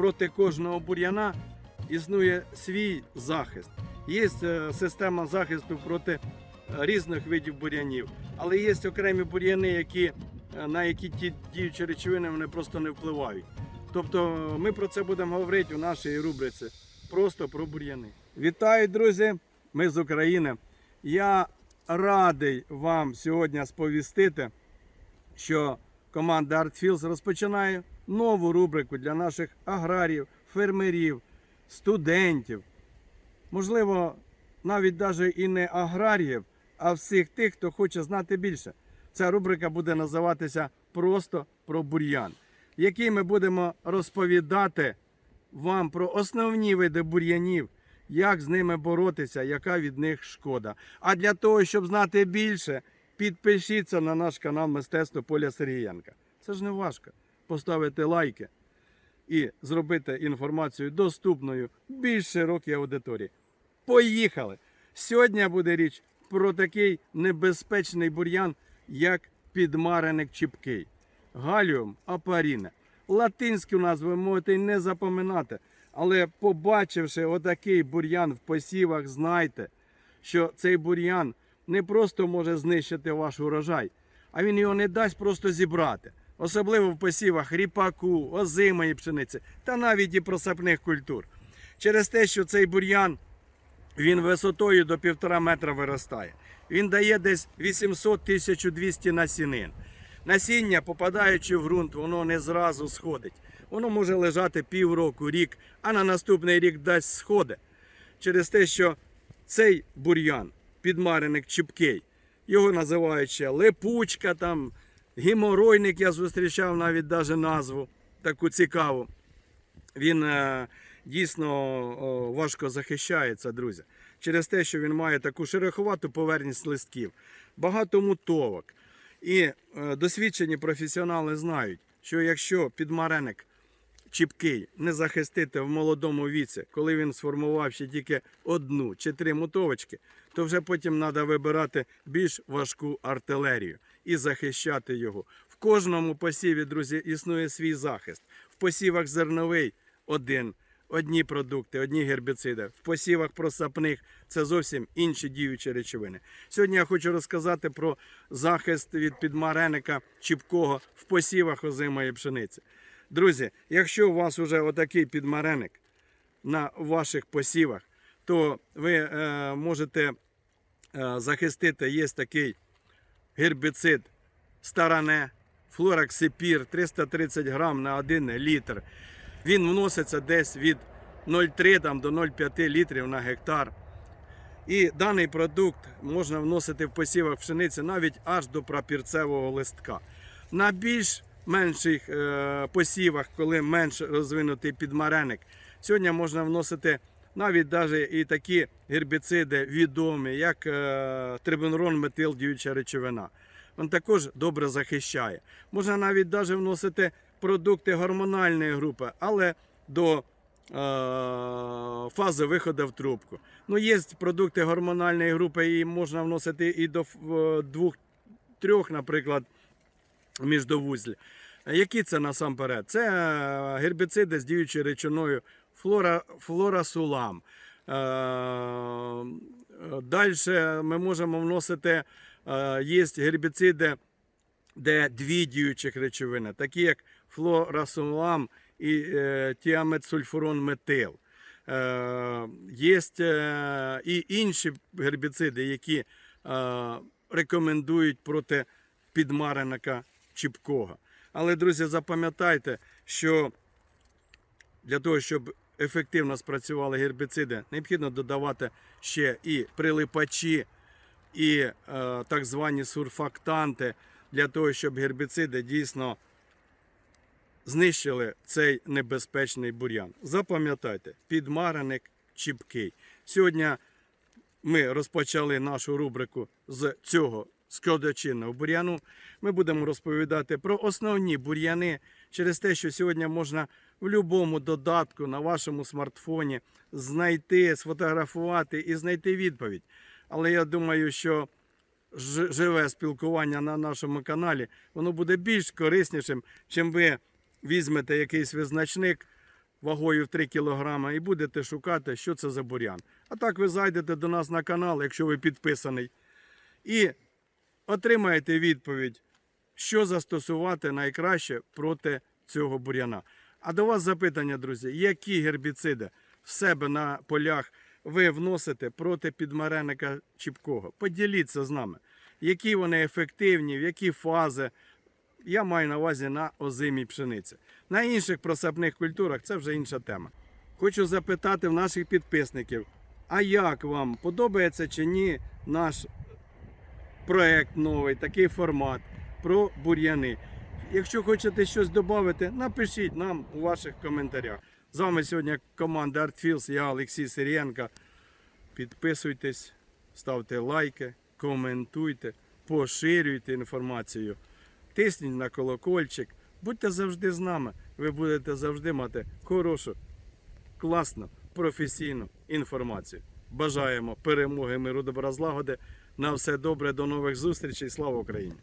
проти кожного бур'яна існує свій захист. Є е, система захисту проти е, різних видів бур'янів, але є окремі бур'яни, які, е, на які ті діючі речовини вони просто не впливають. Тобто ми про це будемо говорити у нашій рубриці просто про бур'яни. Вітаю, друзі! Ми з України. Я радий вам сьогодні сповістити, що команда ArtFields розпочинає нову рубрику для наших аграрів, фермерів, студентів. Можливо, навіть навіть і не аграріїв, а всіх тих, хто хоче знати більше. Ця рубрика буде називатися Просто про бур'ян, в якій ми будемо розповідати вам про основні види бур'янів, як з ними боротися, яка від них шкода. А для того, щоб знати більше, підпишіться на наш канал Мистецтво Поля Сергієнка. Це ж не важко. Поставити лайки і зробити інформацію доступною більш широкій аудиторії. Поїхали! Сьогодні буде річ про такий небезпечний бур'ян, як підмареник чіпкий. Галіум апаріне. Латинську назву можете не запоминати. Але побачивши отакий бур'ян в посівах, знайте, що цей бур'ян не просто може знищити ваш урожай, а він його не дасть просто зібрати. Особливо в посівах ріпаку, озимої пшениці та навіть і просапних культур. Через те, що цей бур'ян він висотою до півтора метра виростає. Він дає десь 800-1200 насінин. Насіння, попадаючи в ґрунт, воно не зразу сходить. Воно може лежати півроку, рік, а на наступний рік дасть сходи. Через те, що цей бур'ян, підмареник чіпкий, його називають ще липучка, там, геморойник, я зустрічав навіть даже назву таку цікаву. Він е, дійсно о, важко захищається, друзі. Через те, що він має таку шероховату поверхність листків, багато мутовок. І е, досвідчені професіонали знають, що якщо підмареник чіпкий не захистити в молодому віці, коли він сформував ще тільки одну чи три мутовочки, то вже потім треба вибирати більш важку артилерію і захищати його. В кожному посіві, друзі, існує свій захист. В посівах зерновий один, одні продукти, одні гербіциди. В посівах просапних це зовсім інші діючі речовини. Сьогодні я хочу розказати про захист від підмареника чіпкого в посівах озимої пшениці. Друзі, якщо у вас вже отакий підмареник на ваших посівах, то ви е, можете е, захистити, є такий гербіцид старане, флораксипір 330 грам на 1 літр. Він вноситься десь від 0,3 там, до 0,5 літрів на гектар. І даний продукт можна вносити в посівах пшениці навіть аж до прапірцевого листка. На більш менших е, посівах, коли менш розвинутий підмареник, сьогодні можна вносити навіть даже і такі гербіциди відомі, як е, трибенрон метил діюча речовина. Він також добре захищає. Можна навіть даже вносити продукти гормональної групи, але до е, фази виходу в трубку. Ну, є продукти гормональної групи, і можна вносити і до е, двох-трьох, наприклад, міждовузль. Які це насамперед? Це е, гербіциди з діючою речовиною флора, флорасулам. Далі ми можемо вносити, е, є гербіциди, де дві діючих речовини, такі як флорасулам і е, тіамецульфурон метил. Є і інші гербіциди, які е, рекомендують проти підмареника чіпкого. Але, друзі, запам'ятайте, що для того, щоб ефективно спрацювали гербіциди, необхідно додавати ще і прилипачі, і е, так звані сурфактанти, для того, щоб гербіциди дійсно знищили цей небезпечний бур'ян. Запам'ятайте, підмареник чіпкий. Сьогодні ми розпочали нашу рубрику з цього складочинного бур'яну. Ми будемо розповідати про основні бур'яни через те, що сьогодні можна в будь-якому додатку на вашому смартфоні знайти, сфотографувати і знайти відповідь. Але я думаю, що живе спілкування на нашому каналі, воно буде більш кориснішим, чим ви візьмете якийсь визначник, вагою в 3 кг і будете шукати, що це за бур'ян. А так ви зайдете до нас на канал, якщо ви підписаний, і отримаєте відповідь, що застосувати найкраще проти цього бур'яна. А до вас запитання, друзі, які гербіциди в себе на полях ви вносите проти підмареника чіпкого? Поділіться з нами, які вони ефективні, в які фази. Я маю на увазі на озимій пшениці. На інших просапних культурах це вже інша тема. Хочу запитати в наших підписників, а як вам подобається чи ні наш проект новий, такий формат про бур'яни? Якщо хочете щось додати, напишіть нам у ваших коментарях. З вами сьогодні команда ArtFields, я Олексій Сирієнко. Підписуйтесь, ставте лайки, коментуйте, поширюйте інформацію, тисніть на колокольчик. Будьте завжди з нами. Ви будете завжди мати хорошу, класну, професійну інформацію. Бажаємо перемоги, миру, добра, злагоди. На все добре, до нових зустрічей. Слава Україні!